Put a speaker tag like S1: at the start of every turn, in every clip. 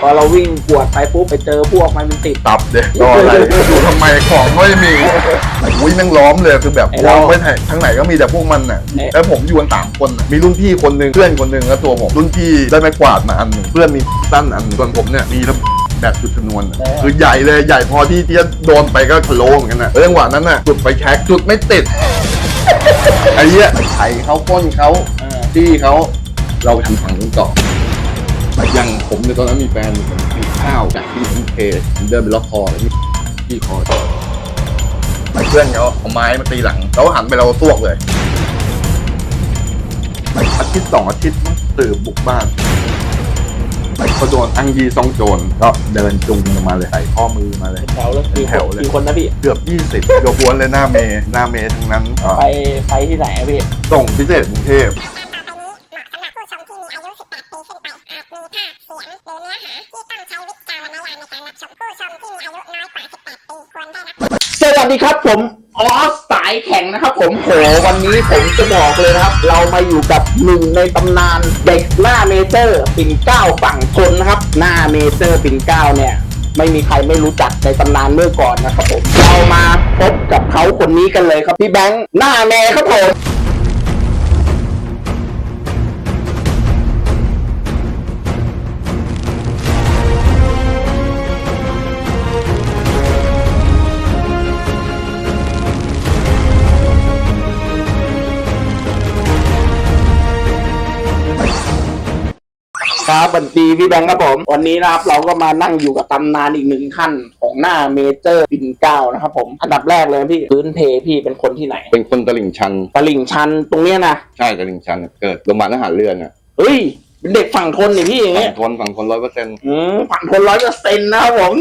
S1: พอเราวิ่งกวดไปปุ๊บไปเจอพวกมันมันติด
S2: ตับเด็กรออะไรอยู่ทำไมของก็ไม่มีอุ้ยแม่งล้อมเลยคือแบบ
S1: ไอ้
S2: ล้
S1: เรา
S2: อมไว้ทั้งไหนก็มีแต่พวกมันน่ะ
S1: ไอ้
S2: แล้วผมอยู่กันสามคนน่ะมีรุ่นพี่คนหนึ่งเพื่อนคนหนึ่งแล้วตัวผมรุ่นพี่ได้ไม้กวาดมาอันหนึ่งเพื่อนมีสั้นอันหนึ่งส่วนผมเนี่ยมีระแบบจุดชนวนน่ะคือใหญ่เลยใหญ่พอที่ที่จะโดนไปก็ทะโลเหมือนกันนะแล้วจังหวะนั้นน่ะจุดไฟแช็กจุดไม่ติดไอ้เหี้ยไถเขาก้นเขา
S1: เออ
S2: ที่เขาเราไปทำฝั่งนู้นต่อ อย่างผมในยตอนนั้นมีแฟนผมกินข้าวจากที่ผมเคผมเดินไปล็อกคอแล้วนี่ที่คอเพื่อนเขาเอาไม้มาตีหลังแล้วหันไปเราตวกเลยอาทิตย์สองอาทิตย์มั้งตื่นบุกบ้านเขาโดนอังยีซองโจรก็เดินจุงลงมาเลยใส่ข้อมือมาเลย
S1: แถวเลยกี่
S2: แถวเลย
S1: กี่คนนะพี่
S2: เกือบยี่สิบยกวนเลยหน้าเมย์หน้าเมย์ทั้งนั้นอะ
S1: ไปไปที่ไหนอะพี่
S2: ส่งพิเศษกรุงเทพ
S3: สวั
S1: สดีครับผมออสสายแข่งนะครับ ผมโหวันนี้ผมจะบอกเลยนะครับ เรามาอยู่กับหนึ่งในตำนานเด็กหน้าเมเจอร์ปิ่นเก้าฝั่งทนนะครับ หน้าเมเจอร์ปิ่นเก้าเนี่ยไม่มีใครไม่รู้จักในตำนานเมื่อก่อนนะครับผมเรามาพบกับเขาคนนี้กันเลยครับพี่แบงค์หน้าเมครับผม สวัสดีพี่แบงค์ครับผม วันนี้นะครับเราก็มานั่งอยู่กับตำนานอีกหนึ่งท่านของหน้าเมเจอร์ปิ่นเกล้านะครับผม อันดับแรกเลยพี่พื้นเพพี่เป็นคนที่ไหน
S2: เป็นคนตลิ่งชัน
S1: ตลิ่งชันตรงเนี้ยนะ
S2: ใช่ตลิ่งชันเกิดโรงพยาบาลทหารเรือน่ะ
S1: เฮ้ยเป็นเด็กฝั่งทนนี่พี่อย่าง
S2: ฝั่
S1: เงี้
S2: ง
S1: ย
S2: ทนฝั่งทนร้อยเปอร์เซ็นต์
S1: อืมฝั่งทนร้อยเปอร์เซ็นต์นะครับผม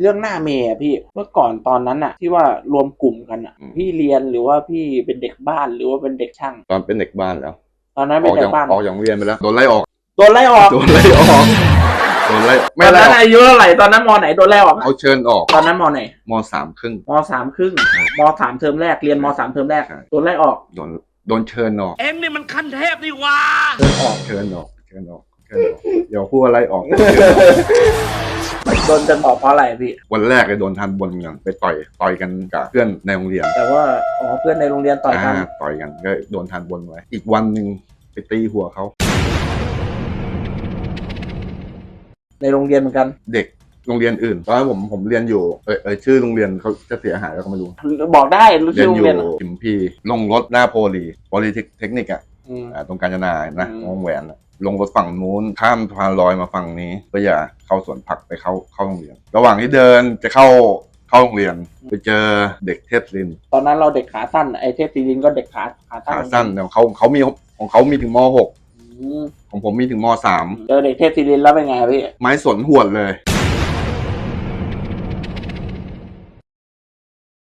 S1: เรื่องหน้าเมย์อะพี่เมื่อก่อนตอนนั้นอะที่ว่ารวมกลุ่มกันอะพี่เรียนหรือว่าพี่เป็นเด็กบ้านหรือว่าเป็นเด็กช่าง
S2: ตอนเป็นเด็กบ้านแล้ว
S1: ตอนนั้น
S2: อ
S1: เป็น
S2: อก
S1: เด็
S2: จาก
S1: กบ้าน
S2: ออกจากโรงเรียนไปแล้วโดนไล่ออก
S1: โดนไล่ออก
S2: โดนไล่ออกโดนไล่
S1: ต
S2: ไม่
S1: อน
S2: ไล่
S1: นั้น
S2: ออก
S1: อายุเท่าไหร่ตอนนั้นมไหนโดนไล่ออกอะ
S2: เอาเชิญออก
S1: ตอนนั้นมไหน
S2: มสามครึ่ง
S1: มสามครึ่งมสามเทอมแรกเรียนมสามเทอมแรก
S2: ใช่
S1: โดนไล่ออก
S2: โดนโดนเชิญออก
S4: เอ็งนี่มันขั้นเทพนี่หว่า
S1: เชิญออก
S2: เชิญออกเชิญออกเชิญออกเดี๋ยวพูดอะไรออก
S1: โดนจนออกเพราะอะไรพี่
S2: วันแรกเลยโดนทันบนกันไปต่อยต่อยกันกับเพื่อนในโรงเรียน
S1: แต่ว่าอ๋อเพื่อนในโรงเรียนต่อยกันา
S2: ต่อยกันก็โดนทันบนไว้ อีกวันหนึ่งไปตีหัวเขา
S1: ในโรงเรียนเหมือนกัน
S2: เด็กโรงเรียนอื่นตอนนั้นผมผมเรียนอยู่เออเออชื่อโรงเรียนเขาจะเสียหายแล้วก็ไม่รู้
S1: บอกได้รู้
S2: เรี
S1: ชื่
S2: ย
S1: อนโร
S2: องยู่
S1: เรียน
S2: พิมพีลงรถหน้าโพลีโพลีเทคนิคอะ
S1: อืม
S2: อ่าตรงกาญจนานะ
S1: อืม
S2: วงแหวนอะลงรถฝั่งนู้นข้ามสะพานลอยมาฝั่งนี้เพื่อจะเข้าสวนผักไปเข้าเข้าโรงเรียน ระหว่างที่เดินจะเข้าเข้าโรงเรียน ไปเจอเด็กเทพลิน
S1: ตอนนั้นเราเด็กขาสั้นไอเทพซีรินก็เด็กขาขาสั้น
S2: ขาสั้นแต่เขาเขามีของเขามีถึงม
S1: อืม
S2: .6 ของผมมีถึงม
S1: เจอเด็กเทพซีรินแล้วเป็นไงพี่
S2: .3 ไม้สนหวดเลย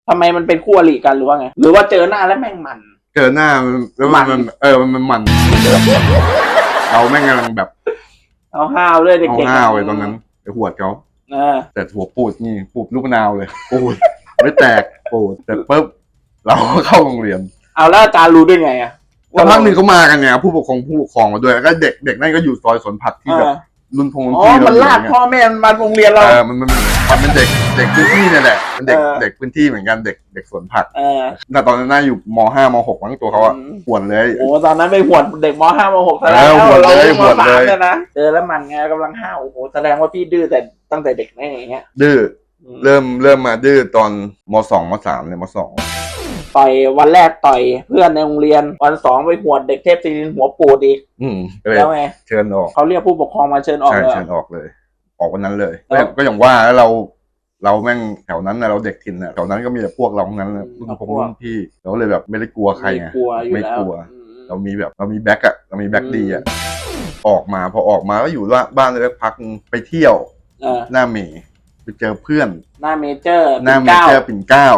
S1: ทำไมมันเป็นคู่อริกันหรือว่าไง หรือว่าเจอหน้าแล้วแม่งมัน
S2: เจอหน้ามันแล้วมัน
S1: มัน
S2: มันเออมันมันมัน เราแม่งกำลังแบบ
S1: เอาห้าวเลยเด็
S2: เอา
S1: กๆ
S2: ห้าวเลยตอนนั้นไปหวดเขา
S1: เออ
S2: แต่หัวปูดนี่ปูดลูกมะนาวเลยปูดไม่แตกปูดแต่ปุ๊บเราก็เข้าโรงเรียน
S1: เอาแล้วอาจารย์รู้ได้ไงอะ
S2: สักพักหนึ่งเขามากันเนี่ยผู้ปกครองผู้ปกครองมาด้วยแล้วก็เด็กเด็กนั่นก็อยู่ซอยสวนผักที่
S1: เอ
S2: แบบ
S1: อ
S2: รุ่นพงรุ่น
S1: อ๋อ
S2: พี่
S1: มันลาก
S2: เร
S1: พ่อแม่มาโรงเรียนเรา
S2: เออมันมันมันเป็นเด็กเด็กพื้นที่เนี่ยแหละเป็นเด็ก
S1: เออ
S2: เด็กพื้นที่เหมือนกันเด็กเด็กสวนผัก
S1: เออ
S2: แต่ตอนนั้นน่าอยู่มห้ามหกมั้งตัวเขาอะ
S1: อืม
S2: ปวดเลย
S1: โอ้ตอนนั้นไปหวดเด็กมห้ามหกแสดง
S2: เออหวด
S1: เรา
S2: เลย
S1: ม
S2: หวด
S1: สาม
S2: เลย
S1: เนี่ยนะเจอแล้วมันไงกำลังห้าวโอ้โหแสดงว่าพี่ดื้อแต่ตั้งแต่เด็กแน่อย่างเงี้ย
S2: ดื้อ
S1: อืม
S2: เริ่มเริ่มมาดื้อตอนมสองมสามเนี่ยมสอง
S1: ต่อยวันแรกต่อยเพื่อนในโรงเรียนวันสองไปหวดเด็กเทพซีรินหัวปูดอีก
S2: อืมก็เลย
S1: แล้วไง
S2: เชิญออก
S1: เขาเรียกผู้ปกครองมาเชิญออก
S2: ใช่
S1: เลย
S2: เชิญออกเลย ออกวันนั้นเลย
S1: แล้ว
S2: ก็อย่างว่าแล้วเรา เราแม่งแถวนั้นนะเราเด็กถิ่นน่ะแถวนั้นก็มีแต่พวกเราทั้งนั้นนะรุ่นผมรุ่นพี่เราก็เลยแบบไม่ได้กลัวใคร
S1: ไม่
S2: ไง
S1: กลัวอยู่
S2: ไม่
S1: แล้ว
S2: กลัว
S1: อืม
S2: เรามีแบบเรามีแบ็กอะเรามีแบ็ก
S1: อืม
S2: ดีอะออกมาพอออกมาก็อยู่ว่าบ้านเลยพักนึงไปเที่ยว
S1: เออ
S2: หน้าเมย์ไปเจอเพื่อน
S1: หน้าเมเจอร์
S2: หน้าเม
S1: ปิ่
S2: ย์
S1: ก้
S2: เจอปิ่นเกล้า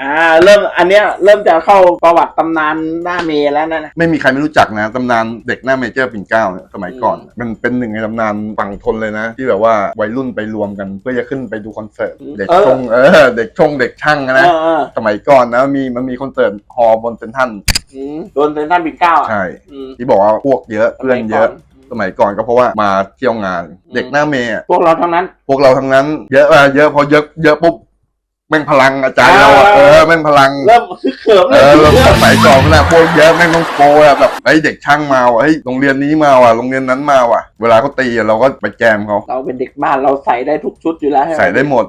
S1: อ่าเริ่มอันเนี้ยเริ่มจะเข้าประวัติตำนานหน้าเมแล้วนะนะ
S2: ไม่มีใครไม่รู้จักนะตำนานเด็กหน้าเมเจอร์ปิ่นเกล้าเนี่ยสมัยก่อน
S1: อืม
S2: มันเป็นหนึ่งในตำนานฝั่งทนเลยนะ ที่แบบว่าวัยรุ่นไปรวมกันเพื่อจะขึ้นไปดูคอนเสิร์ตเด็กชงเออเด็กชงเด็กช่าง
S1: เอ
S2: นะ
S1: อเออ
S2: สมัยก่อนนะมีมันมีคอนเสิร์ตฮอลล์บนเซนทรัน
S1: อืมโดนเซนทรันปิ่นเกล้าอะ
S2: ใช่
S1: อืม
S2: ที่บอกว่าพวกเยอะเพื่อนเยอะ
S1: สมัก่
S2: สมัยก่อนก็เพราะว่ามาเที่ยวงาน เด็กหน้าเมย์อะ
S1: พวกเราทั้งนั้น
S2: พวกเราทั้งนั้นเยอะอะเยอะพอเยอะเยอะปุ๊บ แม่งพลังอะใจเราอะ
S1: อ่า
S2: เออแม่งพลัง
S1: เริ่มคึกเขิม
S2: เอ
S1: เลย
S2: อเราสมัยก่อนนะพวกเยอะแม่งต้องโกอะแบบไอ้ยเด็กช่างมาว่ะเฮ้ยโรงเรียนนี้มาว่ะโรงเรียนนั้นมาว่ะ เวลาเขาตีอะเราก็ไปแจมเขา
S1: เราเป็นเด็กบ้านเราใส่ได้ทุกชุดอยู่แล้ว
S2: ใส่ได้หมด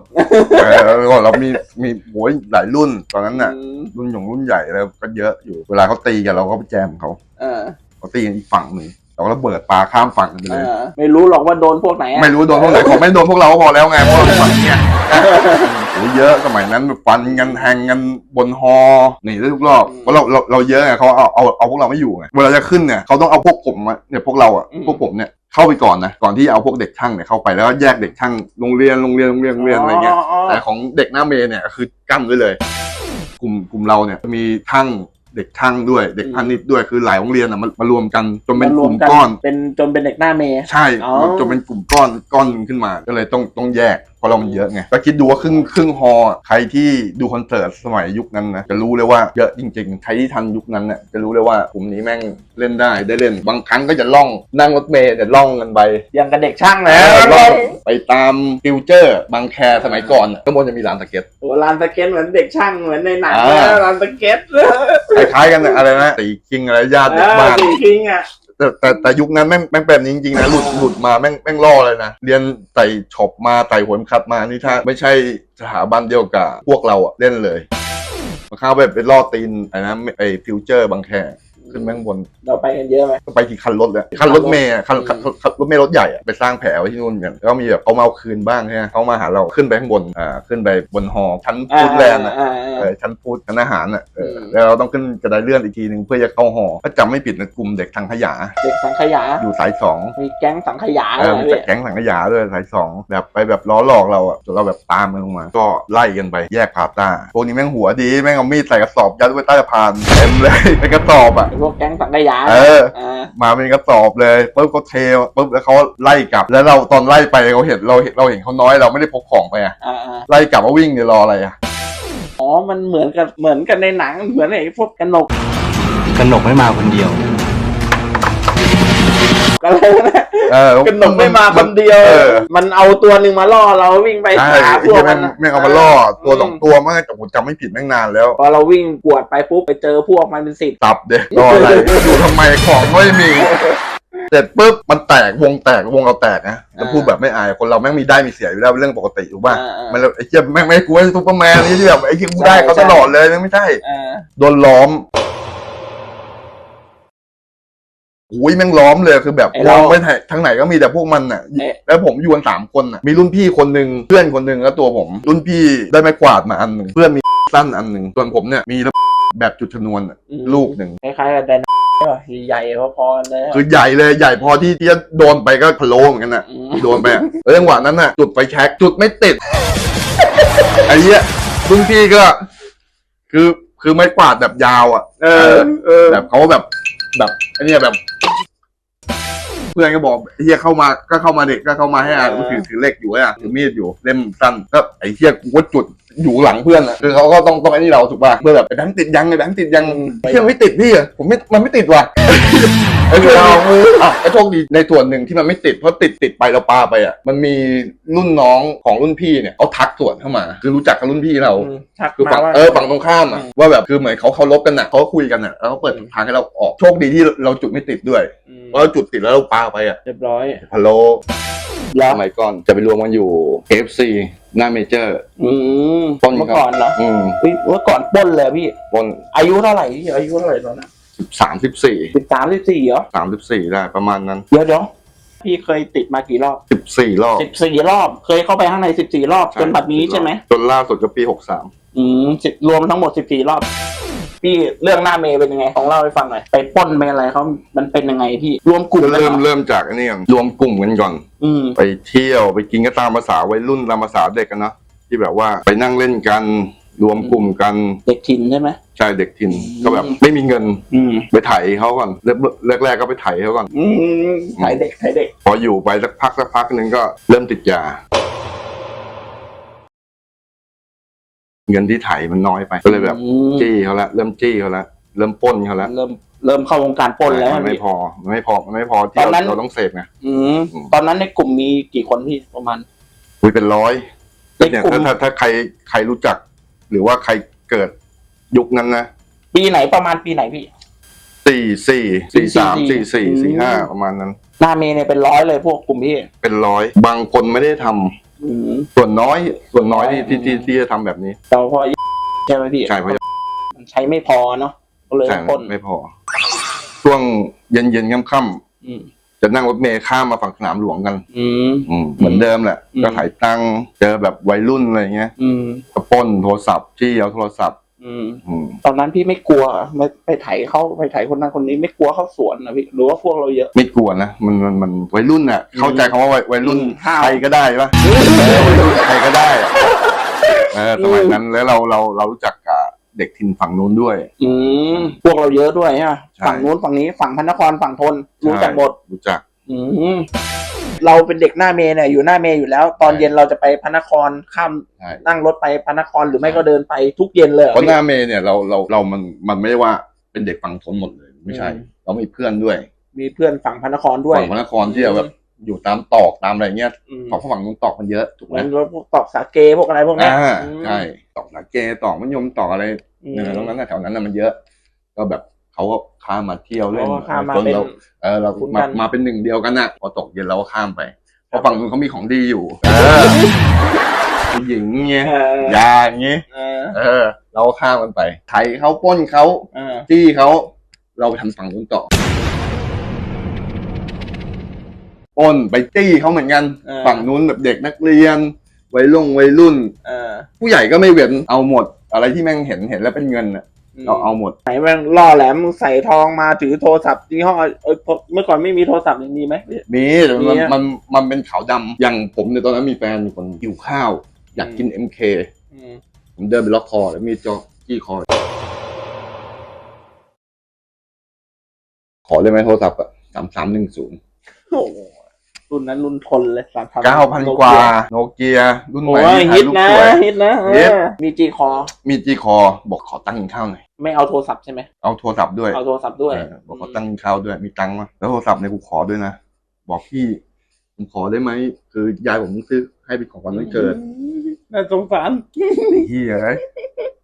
S2: เออแล้วก็เรามีมีโอ้ยหลายรุ่นตอนนั้นน่ะ
S1: อืม
S2: รุ่นหยงรุ่นใหญ่แล้วก็เยอะอยู่เวลาเขาตีกันเราก็ไปแจมเขา
S1: เออ
S2: เขาตีกันอีกฝั่งหนึ่ง เราก็ระเบิดปลาข้ามฝั่งกันไป
S1: เอ
S2: เลย
S1: อไม่รู้หรอกว่าโดนพวกไหนอะ
S2: ไม่รู้โดนพวกไหนขอไม่โดนพวกเราก็พอแล้วไงเพราะเราฝั่งเนี้ยโอ้ยเยอะสมัยนั้นแบบฟันกันแทงกันบนฮอหนีได้ทุกรอบเพราะเราเราเราเยอะไงเขาเอาเอาเอาพวกเราไม่อยู่ไงเวลาจะขึ้นเนี่ยเขาต้องเอาพวกผมอะเนี่ยพวกเราอะพวกผมเนี่ยเข้าไปก่อนนะก่อนที่เอาพวกเด็กช่างเนี่ยเข้าไปแล้วก็แยกเด็กช่างโรงเรียนโรงเรียนโรงเรียนโรงเรียนอะไรเงี้ยแต่ของเด็กหน้าเมย์เนี่ยคือกั้นไว้เลย กลุ่มกลุ่มเราเนี่ยมีช่าง เด็กช่างด้วย เด็กพาณิชย์ด้วยคือหลายโรงเรียนอะมามารวมกันจนเป็น
S1: มากรว
S2: ลุ่
S1: ม
S2: ม
S1: กัน
S2: ก้อน
S1: เป็นจนเป็นเด็กหน้าเมย์
S2: ใช่
S1: อ๋อ
S2: จนเป็นกลุ่มก้อนก้อนหนึ่งขึ้นมา ก็เลยต้องต้องแยก เพราะเรามันเยอะไงก็คิดดูว่าครึ่งครึ่งฮอลล์อะใครที่ดูคอนเสิร์ตสมัยยุคนั้นนะจะรู้เลยว่าเยอะจริง ๆ ใครที่ทันยุคนั้นน่ะจะรู้เลยว่ากลุ่มนี้แม่งเล่นได้ได้เล่น บางครั้งก็จะล่องนั่งรถเมล์เนี่ยล่องกันไป
S1: ยังกับเด็กช่างแล้ว
S2: ล่องไปตามฟิวเจอร์ บางแคสมัยก่อนอะข้างบนจะมีร้านสเก็ต
S1: โอ้ลานสเก็ตเหมือนเด็กช่างเหมือนในหนัง
S2: อ่า
S1: นะลานสเก็ต
S2: คล้ายๆกันนะอะไรนะตีคิงอะไรญาติเด็กบ้าน
S1: สี่คิงอะ
S2: แต่แต่แต่ยุคนั้นแม่งแม่งเป็นแบบนี้จริงๆนะหลุดหลุดมาแม่งแม่งล่อเลยนะเรียนใส่ช็อปมาใส่หัวเข็มขัดมานี่ถ้าไม่ใช่สถาบันเดียวกับพวกเราอะเล่นเลยมาเข้าไปเป็นล่อตีนไอ้นะไอ้ฟิวเจอร์บางแค ขึ้นแม่งบน
S1: เราไปกันเยอะไหม
S2: ก็ไปที่คันรถเลยคันรถเมย์อะคันคันคันคันรถเมย์รถใหญ่อะไปสร้างแผลไว้ที่นู่นกันแล้วก็มีแบบเขามาเอาคืนบ้างใช่ไหมเขามาหาเราขึ้นไปข้างบนอ่าขึ้นไปบนหอชั้นฟูดแลนด์อะ
S1: อ่า
S2: เออชั้นฟูดชั้นอาหารอะเออ
S1: อืม
S2: แล้วเราต้องขึ้นกระไดเลื่อนอีกทีหนึ่งเพื่อจะเข้าหอถ้าจำไม่ผิดนะกลุ่มเด็กทางขยะ
S1: เด็กสังขยา
S2: อยู่สายสอง
S1: มีแก๊งสังขยา
S2: เออ
S1: เล
S2: มี
S1: ย
S2: แต่แก๊งสังขยาด้วยสายสองแบบไปแบบล้อหลอกเราอะจนเราแบบตามมันลงมา ก็ไล่กันไปแยกผาต้าพวกนี้แม่งหัวดีแม่งเอามีดใส่กระสอบยัดไว้ใต้สะพานเต็มเลยเป็นกระสอบอะ
S1: ไอ้พวกแก๊งสังขยา
S2: เออ
S1: อ่า
S2: มาเป็นกระสอบเลยปุ๊บก็เทปุ๊บแล้วเขาไล่กลับ แล้วเราตอนไล่ไปเราเห็นเราเห็นเราเห็นเขาน้อยเราไม่ได้พกของไปอะ
S1: อ่าอ่า
S2: ไล่กลับมาวิ่งเนี่ยรออะไรอะ
S1: อ๋อมันเหมือนกันเหมือนกันในหนังเหมือนไอ้พวกกระหนก
S4: กนกไม่มาคนเดียว
S1: อะไรนะ
S2: เออก
S1: ระหนกไม่มาคนเดียว
S2: เออ
S1: มันเอาตัวหนึ่งมาล่อเราวิ่งไป
S2: ใช่
S1: หาพวก
S2: แม่
S1: มั
S2: ง
S1: นน่ะ
S2: แม่งเอามาล่อตัวสองตัวมากแต่ผมจำไม่ผิดแม่งนานแล้ว
S1: พอเราวิ่งกวดไปปุ๊บไปเจอพวกมันเป็นสิบ
S2: ตับเด็กรออะไรอยู่ทำไมของก็ไม่มีเสร็จปุ๊บมันแตกวงแตกวงเราแตกนะจะพูดแบบไม่อายคนเราแม่งมีได้มีเสียอยู่แล้วเป็นเรื่องปกติถูกป่ะ
S1: อ่าอ่า
S2: มันเลยไอ้เหี้ยแม่งไม่ให้กูให้ซุปเปอร์แมนนี่ที่แบบไอ้เหี้ยกูได้เขาตลอดเลยไม่ใช่
S1: อ่า
S2: โดนล้อม อุ้ยแม่งล้อมเลยคือแบบมองไปไหนทางไหนก็มีแต่พวกมันน่ะแล้วผมอยู่กันสามคนน่ะมีรุ่นพี่คนหนึ่งเพื่อนคนหนึ่งแล้วตัวผม รุ่นพี่ได้ไม้กวาดมาอันหนึ่งเพื่อนมีสั้นอันหนึ่งส่วนผมเนี่ยมีแบบจุดชนวนน่ะ
S1: อืม
S2: ลูกหนึ่ง
S1: คล้ายๆกับไดโนเสาร์ใหญ่ๆพอๆกันเลยอะ
S2: คือใหญ่เลยใหญ่พอที่ที่จะโดนไปก็พะโล้เหมือนกันน่ะ
S1: อืม
S2: โดนไปอะแล้วจังหวะนั้นน่ะ จุดไฟแช็กจุดไม่ติด ไอ้เหี้ยรุ่นพี่ก็ คือคือไม้กวาดแบบยาวอะ
S1: เออเออ
S2: แบบเขาแบบ แบบไอ้เนี่ยแบบ เพื่อนก็บอกไอ้เฮียเข้ามาก็เข้ามาเด็กก็เข้ามาให้อ่านถือถือเหล็กอยู่อะถือมีดอยู่เล่มสั้นก็ไอ้เฮียกูก็จุด อยู่หลังเพื่อนอะคือเขาก็ต้องต้องไอ้นี่เราถูกป่ะเพื่อแบบไอ้แบงค์ติดยังไอ้แบงค์ติดยังเฮียไม่ติดพี่อะผมไม่มันไม่ติดว่ะไอ้คือเราอะไอ้โชคดีในส่วนหนึ่งที่มันไม่ติดเพราะติดติดไปเราปาไปอะมันมีรุ่นน้องของรุ่นพี่เนี่ยเขาทักสวนเข้ามา คือรู้จักกับรุ่นพี่เรา
S1: อืมทัก
S2: คือ
S1: มา
S2: ฝั่ง
S1: ว่า
S2: เออฝั่งตรงข้ามอะ
S1: อืม
S2: ว่าแบบคือเหมือนเขาเคารพกันอะเขาคุยกันอะแล้วเขาเปิดทางให้เราออกโชคดีที่เราจุดไม่ติดด้วย
S1: อืม
S2: เพราะเราจุดติดแล้วเราปาไปอะ
S1: เรียบร้อย
S2: พะโล
S1: แล้ว
S2: สมัยก่อนจะไปรวมกันอยู่ FC หน้าเมเจอร์
S1: อืม
S2: ต้น
S1: เมื่อก่อนเหรอ
S2: อืม
S1: เฮ้ยเมื่อก่อนปล้นเลยพี่
S2: บน
S1: อายุเท่าไหร่พี่อายุเท่าไหร่ตอนนั้น
S2: สามสิบสี่
S1: สิบสามสิบสี่เหรอ
S2: สามสิบสี่ได้ประมาณนั้น
S1: เดี๋ยวเดี๋ยวพี่เคยติดมากี่รอบ
S2: สิบสี่รอบ
S1: สิบสี่รอบ เคยเข้าไปข้างในสิบสี่รอบจนบัดนี้ใช่ไหม
S2: จนล่าสุดก็ปีหกสาม
S1: อืมสิบรวมทั้งหมดสิบสี่รอบ พี่เรื่องหน้าเมย์เป็นยังไงของเล่าให้ฟังหน่อยไปปล้นไปอะไรเขามันเป็นยังไงพี่รวมกลุ่มกันเหร
S2: เริ่ม
S1: อ
S2: เริ่มจากอันนี้ก่อนรวมกลุ่มกันก่อน
S1: อืม
S2: ไปเที่ยวไปกินก็ตามภาษาวัยรุ่นตามภาษาเด็กกันเนาะที่แบบว่าไปนั่งเล่นกันรวมกลุ่มกัน
S1: เด็กถิ่นใช่ไหม
S2: ใช่เด็กถิ่น
S1: อืม
S2: ก็แบบไม่มีเงิน
S1: อืม
S2: ไปไถเขาก่อนแรกแรกๆก็ไปไถเขาก่อน
S1: อืมถ่ายเด็กถ่ายเด็ก
S2: พออยู่ไปสักพักสักพักหนึ่งก็เริ่มติดยา เงินที่ไถมันน้อยไป ก็เลยแบบ
S1: อืม
S2: จี้เขาละเริ่มจี้เขาละเริ่มปล้นเขาละ
S1: เริ่มเริ่มเข้าวงการปล้นแล้ว
S2: มันไม่
S1: พี่
S2: พอมันไม่พอมันไม่พอที่
S1: ตอนนั้น
S2: เราต้องเสพไง
S1: อืม
S2: อืม
S1: ตอนนั้นในกลุ่มมีกี่คนพี่ประมาณ
S2: คุยเป็นร้อย
S1: ใน
S2: เนี่ย
S1: กลุ่ม
S2: ถ้าถ้าถ้าใครใครรู้จัก หรือว่าใครเกิดยุคนั้นนะ
S1: ปีไหนประมาณปีไหนพี่
S2: สี่สี่สี่สามสี่สี่
S1: อืม
S2: สี่ห้าประมาณนั้น
S1: หน้าเมย์เนี่ยเป็นร้อยเลยพวกกลุ่มพี่
S2: เป็นร้อยบางคนไม่ได้ทำ
S1: อืม
S2: ส่วนน้อยส่วนน้อยที่
S1: อืม
S2: ที่ที่ที่จะทำแบบนี้
S1: แต่พอใช่ไหมพี่
S2: ใช่เพราะ
S1: มันใช้ไม่พอเนาะก็เลย
S2: ใช่
S1: ปล้น
S2: ไม่พอ ช่วงเย็นเย็นๆค่ำ
S1: อืม
S2: ๆจะนั่งรถเมล์ข้ามมาฝั่งสนามหลวงกัน
S1: อืม
S2: อืมเหมือนเดิมแหละ
S1: อืม
S2: ก็ถ่ายตังค์เจอแบบวัยรุ่นอะไรเงี้ย
S1: อืม
S2: ก็ปล้นโทรศัพท์ที่เอาโทรศัพท์
S1: อืม
S2: อืม
S1: ตอนนั้นพี่ไม่กลัวเหรอไม่ไปไถเขาไปไถคนนั้นคนนี้ไม่กลัวเข้าสวนนะพี่หรือว่าพวกเราเยอะ
S2: ไม่กลัวนะมันมันมันวัยรุ่นน่ะ เข้าใจคำว่าวัยวัยรุ่น
S1: อืมห้าว
S2: ใครก็ได้ปะเออวัยรุ่นใครก็ได้อะเออสมัยนั้นแล้วเราเราเรารู้จักกับเด็กถิ่นฝั่งนู้นด้วย
S1: อืมพวกเราเยอะด้วยฮะ
S2: ใช่
S1: ฝั่งนู้นฝั่งนี้ฝั่งพระนครฝั่งทนรู้จักหมด
S2: รู้จัก
S1: อืม เราเป็นเด็กหน้าเมย์เนี่ยอยู่หน้าเมย์อยู่แล้ว ตอน
S2: ใช่
S1: เย็นเราจะไปพระนครข้าม
S2: ใช่
S1: นั่งรถไปพระนครหรือไม่ก็เดินไปทุกเย็นเลยหรอ
S2: เพราะ
S1: พี่
S2: หน้าเมย์เนี่ยเราเราเรามันมันไม่ได้ว่าเป็นเด็กฝั่งทนหมดเลย ไม่ใช่
S1: อืม
S2: เรามีเพื่อนด้วย
S1: มีเพื่อนฝั่งพระนครด้วย
S2: ฝั่งพระนครที่แบบอยู่ตามตอกตามอะไรเงี้ย
S1: อืม
S2: ฝั่งฝั่งนู้นตอกมันเยอะถูกไหม
S1: มันพวกตอกสาเกพวกอะไรพวกเนี้ย
S2: อ่า
S1: อืม
S2: ใช่ตอกนาเกตอกมะยมตอกอะไร
S1: อืม
S2: เนี่ยตรงนั้นน่ะแถวนั้นน่ะมันเยอะ ก็แบบ เขาก็ข้ามมาเที่ยวเล่น
S1: เขาก็ข้ามมา
S2: จน
S1: เป็น
S2: เราเออเรา
S1: คุ้น
S2: มา
S1: กัน
S2: มาเป็นหนึ่งเดียวกันน่ะพอตกเย็นเราก็ข้ามไปเพราะฝั่งนู้นเขามีของดีอยู่เออผู้หญิงเงี้ย
S1: เออยา
S2: อย่างเงี้ย
S1: เออ
S2: เออ เราก็ข้ามกันไปไถเขาปล้นเขา
S1: เออ
S2: จี้เขาเราไปทำฝั่งนู้นต่อปล้นไปจี้เขาเหมือนกัน
S1: เออ
S2: ฝั่งนู้นแบบเด็กนักเรียนวัยรุ่งวัยรุ่น
S1: เออ
S2: ผู้ใหญ่ก็ไม่เว้นเอาหมดอะไรที่แม่งเห็นเห็นแล้วเป็นเงินน่ะ เราเอาหมด
S1: ไหนแม่งล่อแหลมใส่ทองมาถือโทรศัพท์ยี่ห้อเอยเมื่อก่อนไม่มีโทรศัพท์นี่มีไหม
S2: มีแต่มัน
S1: มีอะ
S2: มันมันเป็นขาวดำอย่างผมเนี่ยตอนนั้นมีแฟนมีคนหิวข้าว อยากกินเอ็มเค
S1: อืม
S2: ผมเดินไปล็อกคอแล้วมีดจอจี้คอ ขอได้ไหมโทรศัพท์อะสามสามหนึ่งศูนย์
S1: โอ้โห รุ่นนั้นรุ่นทนเลยสามพัน
S2: เก้าพันกว่า โนเกีย รุ่นให
S1: โอ้
S2: ม่
S1: ย
S2: ที่ถ่า
S1: ฮิ
S2: ย
S1: ต
S2: รูป
S1: นะ
S2: สวย
S1: ฮิตนะเอ
S2: ฮิต
S1: อมีจีคอ
S2: มีจี้คอบอกขอตั้งกินข้าวหน่อย
S1: ไม่เอาโทรศัพท์ใช่ไหม
S2: เอาโทรศัพท์ด้วย
S1: เอาโทรศัพท์ด้วย
S2: เออบอกขอตั้งกินข้าวด้วย มีตังค์มาแล้วโทรศัพท์เนี่ยกูขอด้วยนะ บอกพี่ผมขอได้ไหม คือยายผมเพิ่งซื้อให้เป็นของขวัญวันเกิด
S1: น่าสงสาร
S2: เฮียเอ้ย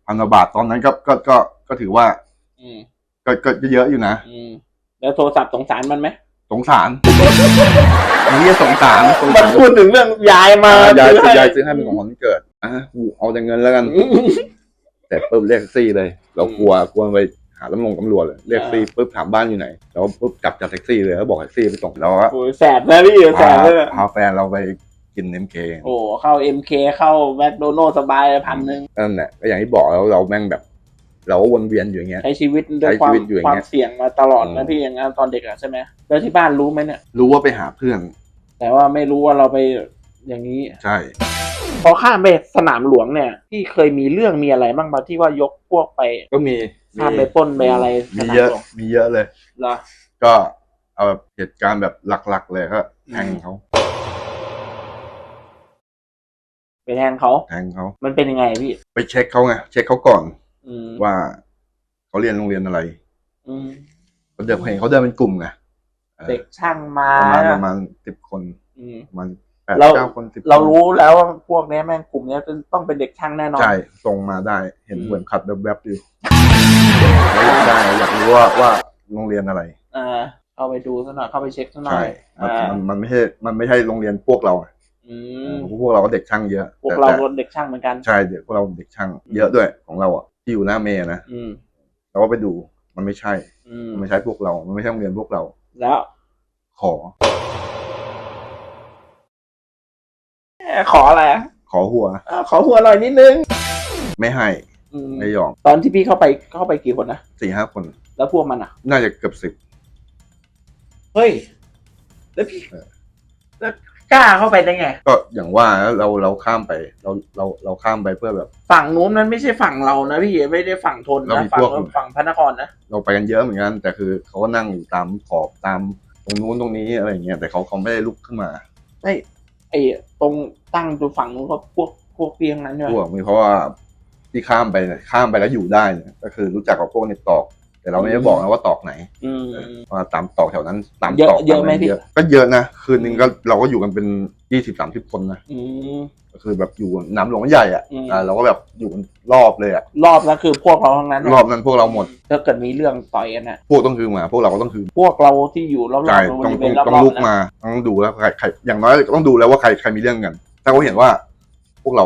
S2: พันกว่าบาทตอนนั้นก็ก็ก็ก็ถือว่า
S1: อืม
S2: ก็ก็เยอะอยู่นะ
S1: อืมแล้วโทรศัพท์สงสารมันไหม
S2: สงสารอันนี้สงสารสง
S1: มั
S2: สานร
S1: พูดถึงเรื่องยายมา
S2: อ่ายาย
S1: ซื้อให้
S2: ยายซื้อให้เป็นของขวัญวันเกิดอะกูเอาแต่เงินแล้วกัน
S1: อืม
S2: แต่ปุ๊บเรียกแท็กซี่เลย เรา
S1: อืม
S2: กลัวกลัวไปหาตำรวจตำรวจเลยเรียก
S1: อ่า
S2: แท็กซี่ปุ๊บถามบ้านอยู่ไหน แล้วปุ๊บกลับจากแท็กซี่เลยแล้วบอกแท็กซี่ไปส่งแล้วก็
S1: โอ้ยแสบนะพี่แส
S2: พา
S1: บเลย
S2: พาแฟนเราไปกินเอ็มเค
S1: โอ้เข้าเอ็มเคเข้าแมคโดนัลสบายพันหนึ่ง
S2: นั่นแหละก็อย่างที่บอกแล้วเราแม่งแบบ เราก็วนเวียนอยู่อย่างเงี้ย
S1: ใช้ชีวิตด้วย
S2: ใช้
S1: ความ
S2: ชีวิตอยู่อย่าง
S1: ควา
S2: เงี้
S1: ม
S2: ย
S1: เสี่ยงมาตลอด
S2: อื
S1: นะ
S2: ม
S1: พี่อย่างนั้นตอนเด็กอะใช่ไหมแล้วที่บ้านรู้ไหมเนี่ย
S2: รู้ว่าไปหาเพื่อน
S1: แต่ว่าไม่รู้ว่าเราไปอย่างนี้
S2: ใช่
S1: พอข้ามไปสนามหลวงเนี่ยพี่เคยมีเรื่องมีอะไรบ้างปะที่ว่ายกพวกไป
S2: ก็มี
S1: ข้ามไปปล้นไปอะไรส
S2: มี
S1: นาม
S2: เยอะ
S1: หลวง
S2: มีเยอะเลย
S1: เหรอ
S2: ก็เอาแบบเหตุการณ์แบบหลักๆ เลยก็แทงเขา
S1: ไปแทงเขา
S2: แทงเขา
S1: มันเป็นยังไงพี่
S2: ไปเช็คเขาไงเช็คเขาก่อน
S1: อืม
S2: ว่าเขาเรียนโรงเรียนอะไร
S1: อืม
S2: เขาเดินเห็นเขาเดินเป็นกลุ่มไงออ
S1: เด็กช่างมา
S2: ประมาณประมาณสิบคน
S1: อืม
S2: ประมาณแปด
S1: เรา
S2: เก้าคนสิบ
S1: เรารู้แล้วว่าพวกเนี้ยแม่งกลุ่มเนี้ยต้องเป็นเด็กช่างแน่นอน
S2: ใช่ส่งมาได้เห็น
S1: อืม
S2: เหมือนขัดแวบๆอยู่อยากได้อยากรู้ว่าว่าโรงเรียนอะไร
S1: อ่าเข้าไปดูซะหน่อยเข้าไปเช็คซะหน่อ
S2: ใช่
S1: ย
S2: มัน
S1: อ่า
S2: มันมันไม่ใช่มันไม่ใช่โรงเรียนพวกเราอะ
S1: อืม
S2: พวกเราก็เด็กช่างเยอะ
S1: พวก
S2: แต่
S1: เรา
S2: แต่
S1: ก็เด็กช่างเหมือนกัน
S2: ใช่เด็กพวกเราเด็กช่างเยอะด้วยของเราอะ ที่อยู่หน้าเมย์นะ
S1: อืม
S2: เราก็ไปดูมันไม่ใช่
S1: อืม
S2: มันไม่ใช่พวกเรา มันไม่ใช่โรงเรียนพวกเรา
S1: แล้ว
S2: ขอ
S1: แหมขออะไรอะ
S2: ขอหัว
S1: อ่าขอหัวหน่อยนิดนึง
S2: ไม่ให้
S1: อืม
S2: ไม่ยอม
S1: ตอนที่พี่เข้าไปเข้าไปกี่คนนะ
S2: สี่ห้าคน
S1: แล้วพวกมันอะ
S2: น่าจะเกือบสิบ
S1: เฮ้ย แล้วพี่
S2: เออ
S1: แล้ว กล้าเข้าไปได้ไง
S2: ก็อย่างว่าเราเราข้ามไปเราเราเราข้ามไปเพื่อแบบ
S1: ฝั่งนู้นมันไม่ใช่ฝั่งเรานะพี่ไม่ได้ฝั่งทน
S2: เรา
S1: นะ
S2: มี
S1: ฝั่ง
S2: พวก
S1: ฝั่งพระนครนะ
S2: เราไปกันเยอะเหมือนกัน แต่คือเขาก็นั่งอยู่ตามขอบตามตรงนู้นตรงนี้อะไรอย่างเงี้ยแต่เขาเขาไม่ได้ลุกขึ้นมา
S1: ไอ้ไอ้ตรงตั้งตัวฝั่งนู้นก็พวกพวกเพียงนั้นใช่ไหม
S2: พวกมีเพราะว่าที่ข้ามไปเนี่ยข้ามไปแล้วอยู่ได้เนี่ยก็คือรู้จักกับพวกในตอก แแต่เราไม่ได้บอกนะว่าตอกไหน
S1: อืม
S2: ว่าตามตอกแถวนั้นตาม
S1: เยอะ
S2: ตอก
S1: เยอะไหม
S2: ตา
S1: พี่
S2: ก็เยอะนะคืนนึงก็เราก็อยู่กันเป็นยี่สิบสามสิบคนนะ
S1: อืม
S2: ก็คือแบบอยู่น้ำหลวงใหญ่อะ
S1: อืม
S2: อ่าเราก็แบบอยู่กันรอบเลยอะ
S1: รอบแล้วคือพวกเราทั้งนั้น
S2: รอบนั้นพวกเราหมด
S1: ถ้าเกิดมีเรื่องต่อยกันน่ะ
S2: พวกต้องคือมา พวกเราก็ต้องคือ
S1: พวกเราที่อยู่รอบ
S2: ใช่
S1: ๆบ
S2: ต้อง
S1: ริเว
S2: ต้อง
S1: ณรอบ
S2: ต้องลุก
S1: ๆนะ
S2: มาต้องดูแล้วใครใครอย่างน้อยต้องดูแล้วว่าใครใครมีเรื่องกัน ถ้าเขาเห็นว่า พวกเรา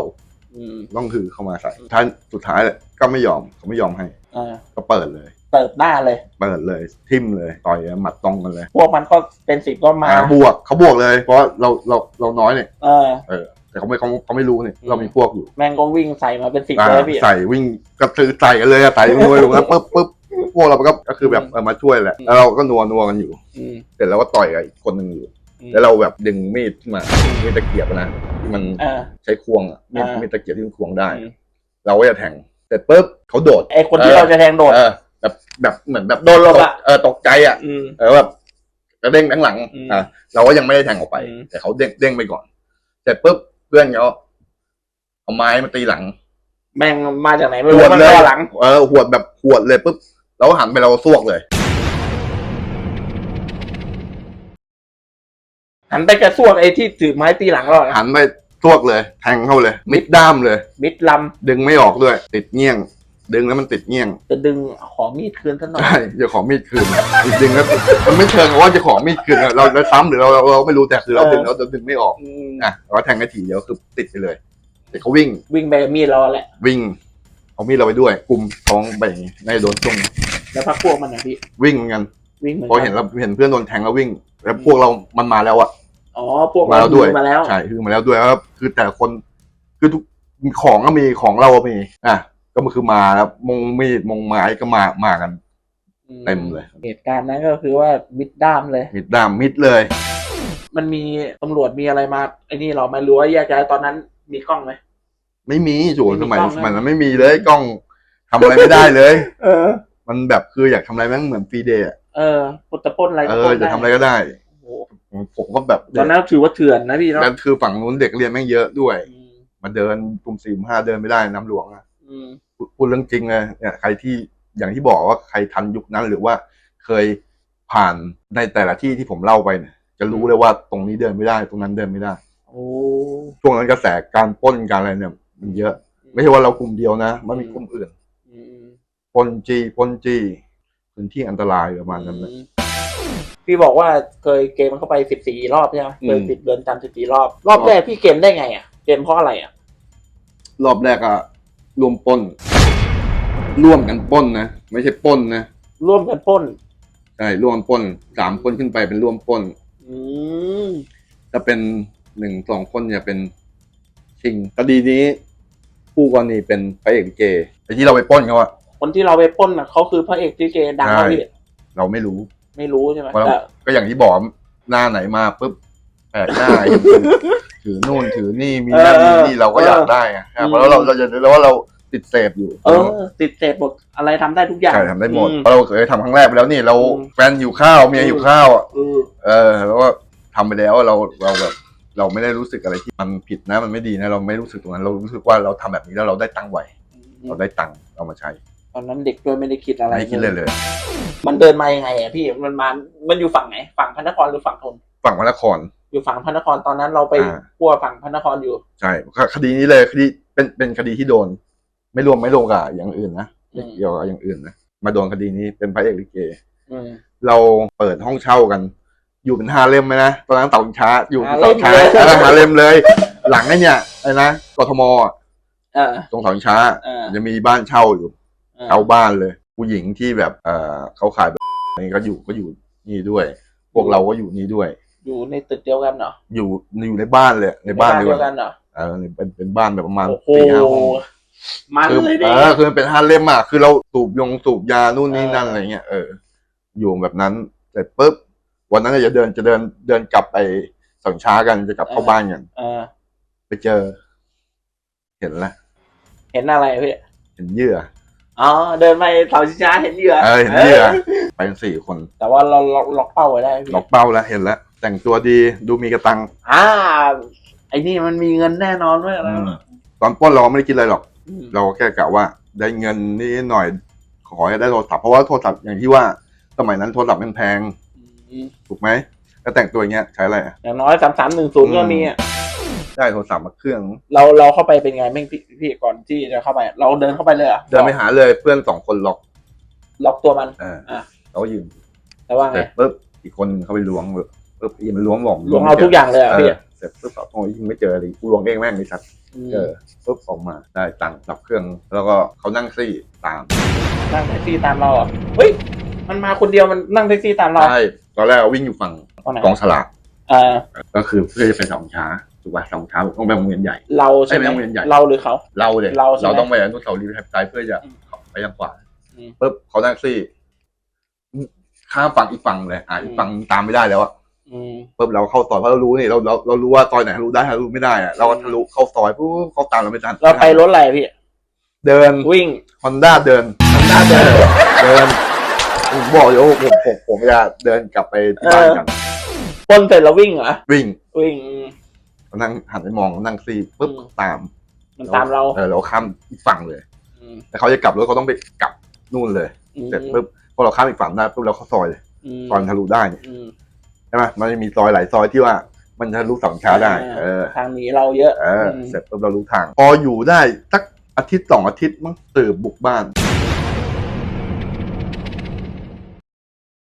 S1: อืม
S2: ต้องคือเข้ามาใส่ท้ายสุดท้ายเลยก็ไม่ยอมเขาไม่ยอมให้
S1: อ่า
S2: ก็เปิดเลย
S1: เติบหน้าเลย
S2: เปิดเลยทิมเลยต่อยหมัดตรงกันเลย
S1: พวกมันก็เป็นสิบก็มา
S2: อ่าบวกเขาบวกเลย เพราะเราเราเราน้อยเนี่ย
S1: เออ
S2: เออแต่เขาไม่เขาเขาไม่รู้เนี่ย
S1: อืม
S2: เรามีพวกอยู่
S1: แม่งก็วิ่งใส่มาเป็นสิบ
S2: อ่า
S1: เลยพี่
S2: ใส่วิ่งกระตือใส่กันเลยอะใส่มวยลงแล้วปุ๊บปุ๊บพวกเราก็ก็คือแบบเออมาช่วยแหละแล้วเราก็นัวนัวกันอยู่
S1: อืม
S2: เสร็จแล้วก็ต่อยกับอีกคนหนึ่งอยู่
S1: อืม
S2: แล้วเราแบบดึงมีดขึ้นมามีดตะเกียบอะนะที่มัน
S1: เออ
S2: ใช้ควงอะมีด
S1: อ่ามี
S2: มีดตะเกียบที่มันควงได้
S1: อืม
S2: เราก็จะแทงเสร็จปุ๊บเขาโดด
S1: ไอคนที่เราจะแทงโดด
S2: เออ แบบแบบเหมือนแบบ
S1: โดนลงอะ
S2: เออตกใจอะ
S1: อืม
S2: เออแบบกระเด้งทั้งหลัง
S1: อืม
S2: อะเราก็ยังไม่ได้แทงออกไป
S1: อืม
S2: แต่เขาเด้งเด้งไปก่อน เสร็จปุ๊บเพื่อนเขาเอาไม้มาตีหลัง
S1: แม่งมาจากไหนไม่
S2: ห
S1: รู้
S2: วด
S1: มัน
S2: เลย
S1: ล่อหลัง
S2: เออหวดแบบหวดเลยปุ๊บเราก็หันไปเราก็ซวกเลย
S1: หันไปกระซวกไอ้ที่ถือไม้ตีหลังเราอะ
S2: หันไปซวกเลย แทงเข้าเลย มิดด้ามเลย
S1: มิดล
S2: ดึงไม่ออกด้วย ติดเงี้ยง ดึงแล้วมันติดเงี้ยงำ
S1: จะดึงขอมีดคืนซะหน่อย
S2: ใช่จะขอมีดคืนดึงแล้วมันไม่เชิงว่าจะขอมีดคืนอะเราเราซ้ำหรือเราเราเราไม่รู้แต่คือเราดึงแล้วเราดึงไม่ออก
S1: อืม
S2: อะเราก็แทงกระถี่เดียวคือติดไปเลยแต่เขาวิ่ง
S1: วิ่งไปกับมีดเราแหละ
S2: วิ่งเอามีดเราไปด้วยกุมท้องไปอย่างงี้ในโดนตรง
S1: แล้วพักพวกมันนะพี่
S2: วิ่งเหมือนกัน
S1: วิ่งเหมือน
S2: พอ
S1: กั
S2: เห็นเราเห็นเพื่อนโดนแทงแล้ววิ่ง แล้วพวกเรามันมาแล้วอะ
S1: อ๋อพวก
S2: มา
S1: เรา
S2: แล้วด้วย
S1: มาแล้ว
S2: ใช่คือมาแล้วด้วยแล้วคือแต่ละคนคือทุกของก็มีของเราก็มีอะ ก็มันคือมาแล้วมงมีดมงไม้ก็มามากันเต็มเลย
S1: เหตุการณ์นั้นก็คือว่ามิดด้ามเลย
S2: มิดด้ามมิดเลย
S1: มันมีตำรวจมีอะไรมาไอ้นี่เราไม่รู้ว่าแยกย้ายตอนนั้นมีกล้องไหม
S2: ไม่มีจู่
S1: ไม่มี
S2: สมัย
S1: กล้องนะ
S2: สมัยนั้นไม่มีเลยกล้องทำอะไรไม่ได้เลย
S1: เออ
S2: มันแบบคืออยากทำอะไรแม่งเหมือนฟรีเดย์อะ
S1: เออปลดตะปล้นอะไร
S2: เอ
S1: ก็
S2: อ
S1: ปล้น
S2: จะ
S1: ได้
S2: ทำอะไรก็ได้
S1: โอ้โห
S2: ผมก็แบบ
S1: ตอนนั้นถือว่าเถื่อนนะพี่เนาะ
S2: แล้วคือฝั่งนู้นเด็กเรียนแม่งเยอะด้วย
S1: อืม
S2: มาเดินกลุ่มสี่ห้าเดินไม่ได้น้ำหลวงอะ
S1: อืม
S2: พูดพูดเรื่องจริงเลยเนี่ยใครที่อย่างที่บอกว่าใครทันยุคนั้นหรือว่าเคยผ่านในแต่ละที่ที่ผมเล่าไปเนี่ยจะรู้เลยว่าตรงนี้เดินไม่ได้ ตรงนั้นเดินไม่ได้
S1: โอ้
S2: ช่วงนั้นกระแสการปล้นการอะไรเนี่ย มันเยอะ ไม่ใช่ว่าเรากลุ่มเดียวนะ มันมีกลุ่มอื่น
S1: อืม
S2: ปล้นจีปล้นจีพื้นที่อันตรายประมาณนั้นเลย
S1: พี่บอกว่าเคยเกมเข้าไปสิบสี่รอบใช่ไหม
S2: อืม
S1: เคยติดเดือนจำสิบสี่รอบ รอบแรกพี่เกมได้ไง อะ เกมเพราะอะไรอะ
S2: รอบแรกอะ รวมปล้น ร่วมกันปล้นนะ ไม่ใช่ปล้นนะ
S1: ร่วมกันปล้น
S2: ใช่ร่วมปล้นสามคนขึ้นไปเป็นร่วมปล้น
S1: อืม
S2: ถ้าเป็นหนึ่งสองคนเนี่ยเป็นชิงคดีนี้ผู้กรณีเป็นพระเอกลิเกไอ้ที่เราไปปล้นเขาอะ
S1: คนที่เราไปปล้นอะเขาคือพระเอกที่เกดัง
S2: ใช่
S1: มากพี่
S2: เราไม่รู้
S1: ไม่รู้ใช่ไหม
S2: เพราะเรา
S1: แต่
S2: ก็อย่างที่บอกหน้าไหนมาปุ๊บแปลกหน้าเห็นคน ถือนู่นถือนี่มีนั่นมีนี่เราก็อยากได้อะเพราะเราเราจะแล้วว่าเราติดเสพอยู่
S1: เออ ติดเสพหมดอะไรทำได้ทุกอย่าง
S2: ใช่ทำได้หมด
S1: อื
S2: เพราะเราเคยทำครั้งแรกไปแล้วนี่เรา
S1: อืม
S2: แฟนหิวข้าวเมียหิวข้าวอะ
S1: เออ
S2: เออแล้วก็ทำไปแล้วเราเราแบบเราไม่ได้รู้สึกอะไรที่มันผิดนะมันไม่ดีนะ เราไม่รู้สึกตรงนั้นเรารู้สึกว่าเราทำแบบนี้แล้วเราได้ตังค์ไหวเราได้ตังค์เอามาใช้
S1: ตอนนั้นเด็กด้วยไม่ได้คิดอะไร
S2: ไม่คิดเลยเลย
S1: มันเดินมายังไงอะพี่มันมามันอยู่ฝั่งไหนฝั่งพระนครหรือฝั่งธน
S2: ฝั่งพระนคร
S1: อยู่ฝั่งพระนครตอนนั้นเราไป
S2: อ่า
S1: พัวฝั่งพระนครอยู่
S2: ใช่คดีนี้เลยคดีเป็นเป็นคดีที่โดน ไม่รวมไม่รวมกับอย่างอื่นนะไม่เกี่ยวกับอย่างอื่นนะมาโดนคดีนี้เป็นพระเอกลิเก
S1: อืม
S2: เราเปิดห้องเช่ากัน อยู่เป็นห้าเล่มไหมนะตอนนั้นเต่าช้าอยู่เป็น
S1: ห้าเล่
S2: เต่ามช้า
S1: เลย
S2: เออห้าเล่มเลย หลังไอ้เนี่ยไอ้นะกทมอะ
S1: เออ
S2: ตรงเต่าช้า
S1: เออ
S2: จะมีบ้านเช่าอยู่
S1: เออ
S2: เช่าบ้านเลย ผู้หญิงที่แบบเออเขาขายแบบนี้ก็อยู่ก็อยู่นี่ด้วย พวกเราก็อยู่นี่ด้วย
S1: อยู่ในตึกเดียวกันเหรอ
S2: อยู่อยู่ในบ้านเลยในบ้าน
S1: เดี
S2: ดี
S1: ย
S2: ก
S1: ว
S2: ว่า
S1: กันเหรอ
S2: เออเป็นเป็นบ้านแบบประมาณ
S1: โอ้โห
S2: สี่ห้าห้อง
S1: มัน
S2: คือ
S1: เลย
S2: เอ
S1: ดิ
S2: อคือมันเป็นห้าเล่มอะคือเราสูบยงสูบยานู่นนี่นั่น
S1: เอออ
S2: อะไรเงี้ยเอออยู่แบบนั้นเสร็จปุ๊บวันนั้นจะเดินจะเดินเดินกลับไปสังช้ากันจะกลับเข้าบ้านกัน
S1: เออ
S2: ไปเจอ เห็นแล้ว
S1: เห็นอะไรพี่
S2: เห็นเหยื่อ
S1: อ๋อเดินไปเสาชิงช้าเห็นเหยื่อ
S2: เออเห็นเหยื่อไปกันสี่คน
S1: แต่ว่าเราล็อกล็อกเป้าไว้ได้พี่
S2: ล็อกเป้าแล้วเห็นแล้ว แต่งตัวดีดูมีกระตัง
S1: อ่าไอ้นี่มันมีเงินแน่นอนเว้ยอะไร
S2: อืมตอนปล้นเราไม่ได้คิดอะไรหรอก
S1: อืม
S2: เราแค่กะว่า ได้เงินนิดหน่อยขขอให้ได้โทรศัพท์เพราะว่าโทรศัพท์อย่างที่ว่าสมัยนั้นโทรศัพท์มันแพง
S1: อืม
S2: ถูกไหมก็แต่งตัวอย่างเงี้ยใช้อะไรอะ
S1: อย่างน้อยสามสามหนึ่งศูนย์ก็มีอะ
S2: ได้โทรศัพท์มาเครื่อง
S1: เราเราเข้าไปเป็นไงแม่งพี่พี่ก่อนที่จะเข้าไป เราเดินเข้าไปเลยเหรอะ
S2: เดินไปหาเลยเพื่อนสองคนล็อก
S1: ล็อกตัวมัน
S2: เออ
S1: อะ
S2: เราก็ยืน
S1: แต่ว่า
S2: เส
S1: ไง
S2: ร็จปุ๊บอีกคนเขาไปล้วงเลย ปุ๊บยิงไปล้วงหลง
S1: ล้วงเอาทุกอย่างเลยอะพี่
S2: อเสร็จปุ๊บเอาโอ้ยยิงไม่เจอเลยกูล้วงเองแม่งไม่ชัดเออปุ๊บออกมาได้ตังค์ดับเครื่อง แล้วก็เขานั่งซี่ตาม
S1: นั่งแท็กซี่ตามเราอะเฮ้ยมันมาคนเดียวมันนั่งแท็กซี่ตามเรา
S2: ใช่ตอนแรกวิ่งอยู่ฝั่งกองฉลากก็คือเพื่อจะไปสองช้าถูกป่ะสองช้าต้องไปโรงเรียนใหญ่
S1: เราใช่ไหม
S2: ไม่ต้องเรียนใหญ่
S1: เราหรือเขา
S2: เราเลย
S1: เราใช่ไหม
S2: ต้องไปอนุสาวรีย์ประชาธิปไตยเพื่อจะไปยังขวาปุ๊บเขานั่งซี่ข้ามฝั่งอีกฝั่งเลยอะอีกฝั่งตามไม่ได้แล้วอะ ปุ๊บเราเข้าซอยเพราะเรารู้นี่เราเราเรารู้ว่าซอยไหนทะลุได้ทะลุไม่ได้อะเราก็ทะลุเข้าซอยปุ๊บเขาตามเราไม่ทัน
S1: เราไปรถอะไรพี่
S2: เดิน
S1: วิ่ง
S2: ฮอนด้าเดิน
S1: หน้าเดิน
S2: เดินผมบอกอยู่ว่าผมผมผมจะเดินกลับไปที่บ้านกัน
S1: ปล้นเสร็จแล้ววิ่งเหรอ
S2: วิ่ง
S1: วิ่ง
S2: นั่งหันไปมองนั่งซีปุ๊บ
S1: อืม
S2: ตาม
S1: มันตามเรา
S2: เออเราข้ามอีกฝั่งเลย
S1: อืม
S2: แต่เขาจะกลับรถเขาต้องไปกลับนู่นเลย
S1: อืม
S2: เสร็จปุ๊บพอเราข้ามอีกฝั่งได้ปุ๊บเราเข้าซอยเลย
S1: อืม
S2: ซอยมันทะลุได้เนี่ย
S1: อืม
S2: ใช่ไหมมันจะมีซอยหลายซอยที่ว่า มันทะลุสองช้าได้เออ
S1: ทางหนีเราเยอะ
S2: เออ
S1: ม
S2: เสร็จปุ๊บเรารู้ทาง พออยู่ได้สักอาทิตย์สองอาทิตย์มั้งสืบบุกบ้าน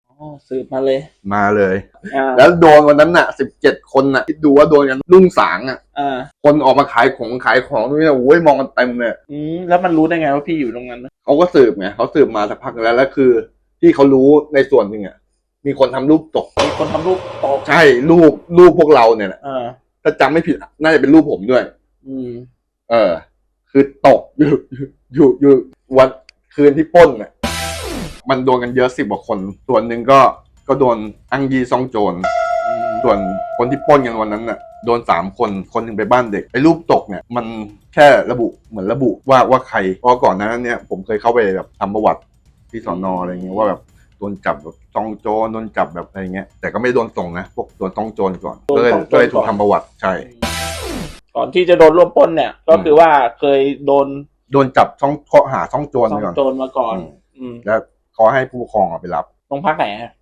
S1: อ๋อสืบมาเลย
S2: มาเลย
S1: อ่า
S2: แล้วโดนวันนั้นน่ะสิบเจ็ดคนน่ะคิดดูว่าโดนกันรุ่งสางอะ
S1: อ่า
S2: คนออกมาขายของขายของด้วยนะโอ้ยมองกันเต็มเลย
S1: อืมแล้วมันรู้ได้ไงว่าพี่อยู่ตรงนั้นนะ
S2: เขาก็สืบไงเขาสืบมาสักพักแล้วแล้วคือ ที่เขารู้ในส่วนหนึ่งอะ มีคนทำรูปตก
S1: มีคนทำรูปตก
S2: ใช่รูปรูปพวกเราเนี่ยแหละ
S1: อ่า
S2: ถ้าจำไม่ผิดน่าจะเป็นรูปผมด้วย
S1: อืม
S2: เออ คือตกอยู่อยู่อยู่วันคืนที่ปล้นเนี่ยมันโดนกันเยอะสิบกว่าคน ส่วนหนึ่งก็ก็โดนอังยีซองโจร
S1: อืม
S2: ส่วนคนที่ปล้นกันวันนั้นน่ะโดนสามคนคนหนึ่งไปบ้านเด็กไอ้รูปตกเนี่ยมันแค่ระบุเหมือนระบุว่าว่าใครเพราะก่อนหนานั้นเนี่ยผมเคยเข้าไปแบบทำประวัติที่สอนออะไรเงี้ยว่าแบบ โดนจับแบบซองโจรโดนจับแบบอะไรเงี้ย แต่ก็ไม่โดนส่งนะ พวกโดนต้องโจรก่อนก็เลยก็เลยถูกทำประวัติใช่
S1: ก่อนที่จะโดนรวบปล้นเนี่ย ก็คือว่าเคยโดน
S2: โดนจับช่องข้อหาช่องโจร
S1: ซ่อ
S2: ไป
S1: ง
S2: ก่อน
S1: โจรมาก่อน
S2: อืม
S1: อืม
S2: แล้วขอให้ผู้ปกครองเอาไปรับ
S1: โรงพักไหนอะ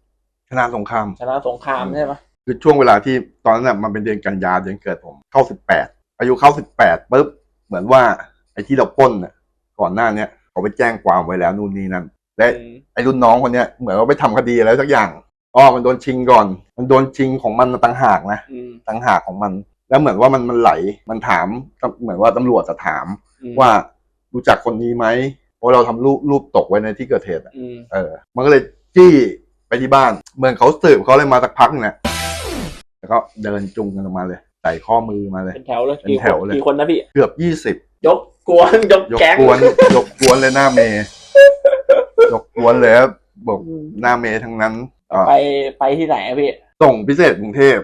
S2: ชนะสงคราม
S1: ชนะสงครามใช่ไหม
S2: คือช่วงเวลาที่ตอนนั้นน่ะมันเป็นเดือนกันยาเดือนเกิดผมเข้าสิบแปดอายุเข้าสิบแปดปุ๊บเหมือนว่าไอ้ที่เราปล้นน่ะก่อนหน้าเนี้ยเขาไปแจ้งความไว้แล้วนู่นนี่นั่น และ
S1: อืม
S2: ไอ้รุ่นน้องคนเนี้ยเหมือนว่าไปทำคดีอะไรสักอย่างอ๋อมันโดนชิงก่อน มันโดนชิงของมันต่างหากนะ
S1: อืม
S2: ต่างหากของมัน แล้วเหมือนว่ามันมันไหลมันถามเหมือนว่าตำรวจจะถาม
S1: อืม
S2: ว่ารู้จักคนนี้ไหมเพราะเราทำรูปรูปตกไว้ในที่เกิดเหตุอะ
S1: อืม
S2: เออ มันก็เลยจี้ไปที่บ้าน เหมือนเขาสืบเขาเลยมาสักพักนึงแหละแล้วก็เดินจุงกันออกมาเลยใส่ข้อมือมาเลย
S1: เป็นแถวเลย
S2: เป็น
S1: กี่
S2: แถวเลย
S1: กี่คนนะพี่
S2: เกือบยี่สิบ
S1: ยกกวนยก
S2: ยก
S1: แก๊ง
S2: กวนยกกวนเลยหน้าเมย์ ยกกวนเลยครับบอก
S1: อืม
S2: หน้าเมย์ทั้งนั้นอะ
S1: ไปไปที่ไหนอะพี่
S2: ส่งพิเศษกรุงเทพ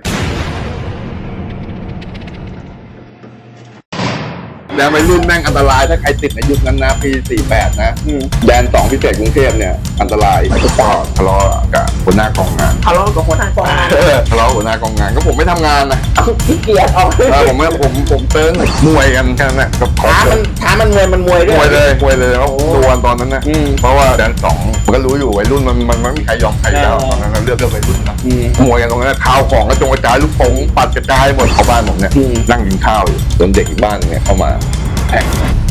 S2: แดนวัยรุ่นแม่งอันตรายถ้าใครติดในยุคนั้นนะปี48 นะ
S1: อืม
S2: แดนสองพิเศษกรุงเทพเนี่ย อันตรายก็ต่อทะเลาะกับหัวหน้ากองงาน
S1: ทะเลาะกับหัวหน้ากองงาน
S2: เออทะเลาะกับหัวหน้ากองงานก็ผมไม่ทำงานนะ
S1: เอาขี้เกียจออก
S2: เออผมไม่ผมผมเติ้งมวยกันแค่นั้นแหละกับขอ
S1: ท้ามันท้ามันมวยมันมวยด้
S2: ม
S1: ว
S2: วย
S1: ย
S2: เลยมวยเลยแล้วดวลตอนนั้นนะ
S1: อืม
S2: เพราะว่าแดนสองผมก็รู้อยู่วัยรุ่นมันมันมันไม่มีใครยอมใครแล้ว
S1: เออ
S2: ตอนนั้นเราเลือกเลือกวัยรุ่นนะ
S1: อืม
S2: มวยกันตรงนั้นนะข้าวของกระจงกระจายลูกโป่งปัดกระจายหมดเข้าบ้านผมเนี่ย
S1: อืม
S2: นั่งกินข้าวอยู่จนเด็กอีกบ้านเนี่ยเข้ามา はい。